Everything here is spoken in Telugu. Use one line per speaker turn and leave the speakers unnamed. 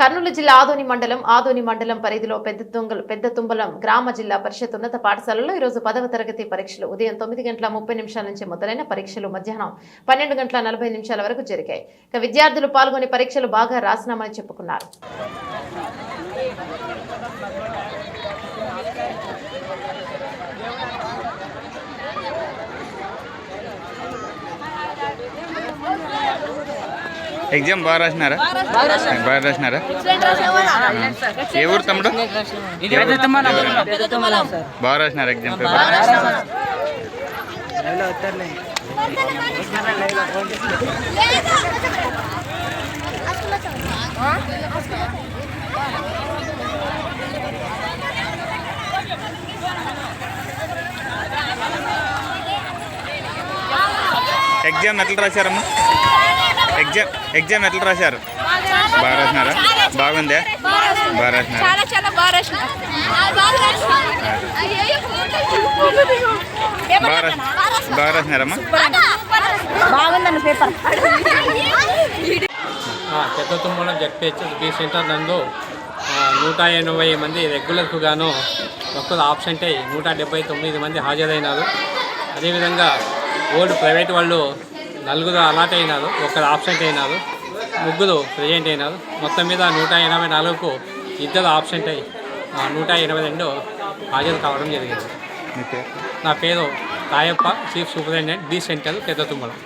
కర్నూలు జిల్లా ఆదోని మండలం ఆదోని మండలం పరిధిలో పెద్ద తుంగలు పెద్ద తుంబలం గ్రామ జిల్లా పరిషత్ ఉన్నత పాఠశాలలో ఈరోజు పదవ తరగతి పరీక్షలు ఉదయం తొమ్మిది గంటల ముప్పై నిమిషాల నుంచి మొదలైన పరీక్షలు మధ్యాహ్నం పన్నెండు గంటల నలభై నిమిషాల వరకు జరిగాయి. ఇక విద్యార్థులు పాల్గొని పరీక్షలు బాగా రాసినామని చెప్పుకున్నారు.
ఎగ్జామ్ బాగా రాసినారా? బాగా రాసినారా. ఏ ఊరు తమ్ముడు? బాగా రాసినారా ఎగ్జామ్ పేపర్? ఎగ్జామ్ ఎట్లా రాశారమ్మా? ఎగ్జామ్ ఎగ్జామ్ ఎట్లా రాశారు? బాగా రాసినారా? బాగుందా? బాగా రాసినారా?
బాగా రాసిన బాగా రాసిన
బాగా రాసి బాగా రాసినారమ్మా?
బాగుందండి పేపర్.
పెద్ద తుమ్మలం జడ్పిహెచ్ఎస్బి సెంటర్ నందు నూట ఎనభై మంది రెగ్యులర్కు గాను ఒక్కరు ఆబ్సెంట్ అయ్యి నూట డెబ్బై తొమ్మిది మంది హాజరైనారు. అదేవిధంగా ఓల్డ్ ప్రైవేట్ వాళ్ళు నలుగురు అలాట్ అయినారు ఒకరు ఆబ్సెంట్ అయినారు ముగ్గురు ప్రజెంట్ అయినారు. మొత్తం మీద నూట ఎనభై నాలుగుకు ఇద్దరు ఆబ్సెంట్ అయ్యి నూట ఎనభై రెండు హాజరు కావడం జరిగింది. నా పేరు Rayappa chief superintendent B centre Pedda Thummalam